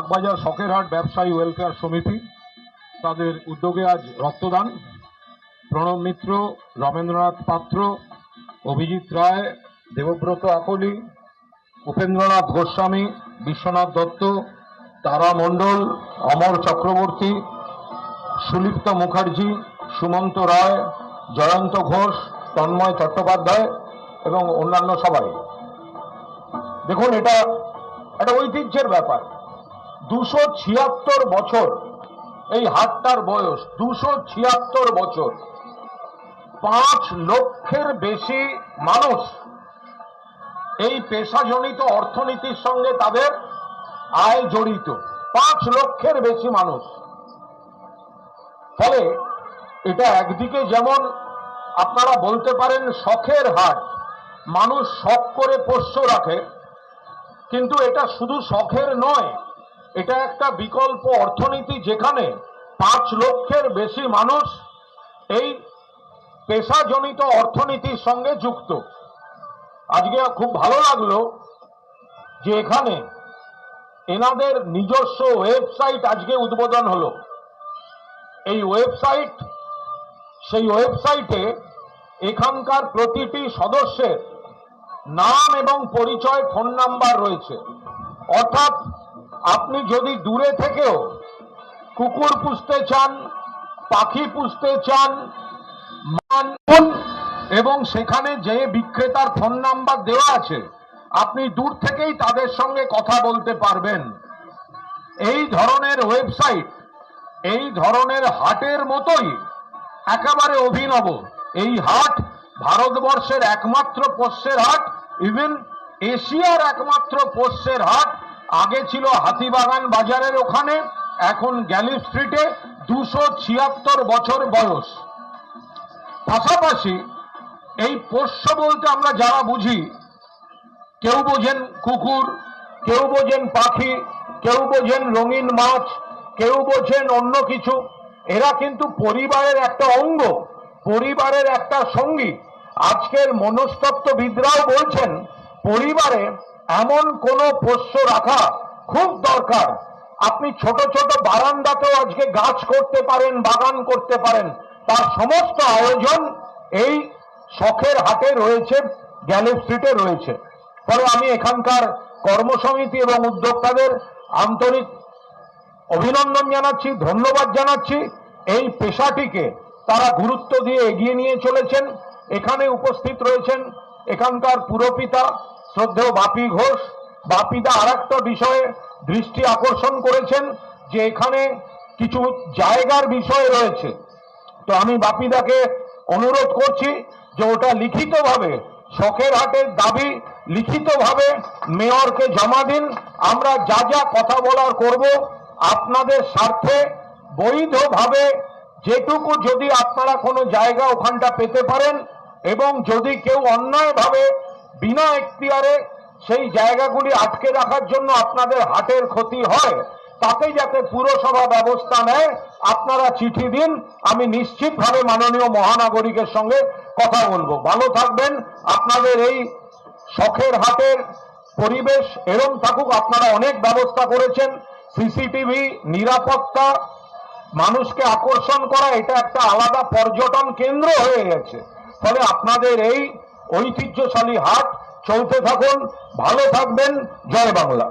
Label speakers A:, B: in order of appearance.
A: বাগবাজার শখেরহাট ব্যবসায়ী ওয়েলফেয়ার সমিতি, তাদের উদ্যোগে আজ রক্তদান। প্রণব মিত্র, রমেন্দ্রনাথ পাত্র, অভিজিৎ রায়, দেবব্রত আকলি, উপেন্দ্রনাথ গোস্বামী, বিশ্বনাথ দত্ত, তারা মণ্ডল, অমর চক্রবর্তী, সুলিপ্ত মুখার্জি, সুমন্ত রায়, জয়ন্ত ঘোষ, তন্ময় চট্টোপাধ্যায় এবং অন্যান্য সবাই। দেখুন, এটা একটা ঐতিহ্যের ব্যাপার। দুশো ছিয়াত্তর বছর। এই হাটটার বয়স দুশো ছিয়াত্তর বছর। পাঁচ লক্ষের বেশি মানুষ এই পেশাজনিত অর্থনীতির সঙ্গে তাদের আয় জড়িত। পাঁচ লক্ষের বেশি মানুষ। ফলে এটা একদিকে যেমন আপনারা বলতে পারেন শখের হাট মানুষ শখ করে পোষ্য রাখে, কিন্তু এটা শুধু শখের নয় এটা একটা বিকল্প অর্থনীতি যেখানে পাঁচ লক্ষের বেশি মানুষ এই পেশাজনিত অর্থনীতির সঙ্গে যুক্ত। আজকে খুব ভালো লাগল যে এখানে এনাদের নিজস্ব ওয়েবসাইট আজকে উদ্বোধন হলো। এই ওয়েবসাইট, সেই ওয়েবসাইটে এখানকার প্রতিটি সদস্যের নাম এবং পরিচয় ফোন নাম্বার রয়েছে। অর্থাৎ আপনি যদি দূরে থেকেও কুকুর পুষতে চান, পাখি পুষতে চান মানুন এবং সেখানে যে বিক্রেতার ফোন নাম্বার দেওয়া আছে, আপনি দূর থেকেই তাদের সঙ্গে কথা বলতে পারবেন। এই ধরনের ওয়েবসাইট, এই ধরনের হাটের মতোই একেবারে অভিনব। এই হাট ভারতবর্ষের একমাত্র পোষ্যের হাট ইভেন এশিয়ার একমাত্র পোষ্যের হাট আগে ছিল হাতিবাগান বাজারের ওখানে, এখন গ্যালি স্ট্রিটে দুশো ছিয়াত্তর বছর বয়স। পাশাপাশি এই পোষ্য বলতে আমরা যারা বুঝি, কেউ বোঝেন কুকুর, কেউ বোঝেন পাখি, কেউ বোঝেন রঙিন মাছ, কেউ বোঝেন অন্য কিছু, এরা কিন্তু পরিবারের একটা অঙ্গ, পরিবারের একটা সঙ্গী। আজকের মনস্তত্ত্ববিদরাও বলছেন, পরিবারে এমন কোনো পোষ্য রাখা খুব দরকার। আপনি ছোট ছোট বারান্দাতেও আজকে গাছ করতে পারেন, বাগান করতে পারেন। তার সমস্ত আয়োজন এই শখের হাটে রয়েছে গ্যালিপ স্ট্রিটে রয়েছে। ফলে আমি এখানকার কর্মসমিতি এবং উদ্যোক্তাদের আন্তরিক অভিনন্দন জানাচ্ছি, ধন্যবাদ জানাচ্ছি। এই পেশাটিকে তারা গুরুত্ব দিয়ে এগিয়ে নিয়ে চলেছেন। এখানে উপস্থিত রয়েছেন এখানকার পুরপিতা শ্রদ্ধেয় বাপি ঘোষ, বাপিদা আর একটা বিষয়ে দৃষ্টি আকর্ষণ করেছেন যে এখানে কিছু জায়গার বিষয় রয়েছে। তো আমি বাপিদাকে অনুরোধ করছি যে ওটা লিখিতভাবে, শখের হাটের দাবি লিখিতভাবে মেয়রকে জমা দিন। আমরা যা যা কথা বলার করব আপনাদের স্বার্থে, বৈধভাবে যেটুকু যদি আপনারা কোনো জায়গা ওখানটা পেতে পারেন এবং যদি কেউ অন্যায়ভাবে বিনা এখতিয়ারে সেই জায়গাগুলি আটকে রাখার জন্য আপনাদের হাটের ক্ষতি হয় তাতে যাতে পুরসভা ব্যবস্থা নেয়। আপনারা চিঠি দিন, আমি নিশ্চিতভাবে মাননীয় মহানাগরিকের সঙ্গে কথা বলব। ভালো থাকবেন, আপনাদের এই শখের হাটের পরিবেশ এরম থাকুক, আপনারা অনেক ব্যবস্থা করেছেন। সিসিটিভি, নিরাপত্তা, মানুষকে আকর্ষণ করা, এটা একটা আলাদা পর্যটন কেন্দ্র হয়ে গেছে। ফলে আপনাদের এই ঐতিহ্যশালী হাট চলতে থাকুন। ভালো থাকবেন। জয় বাংলা।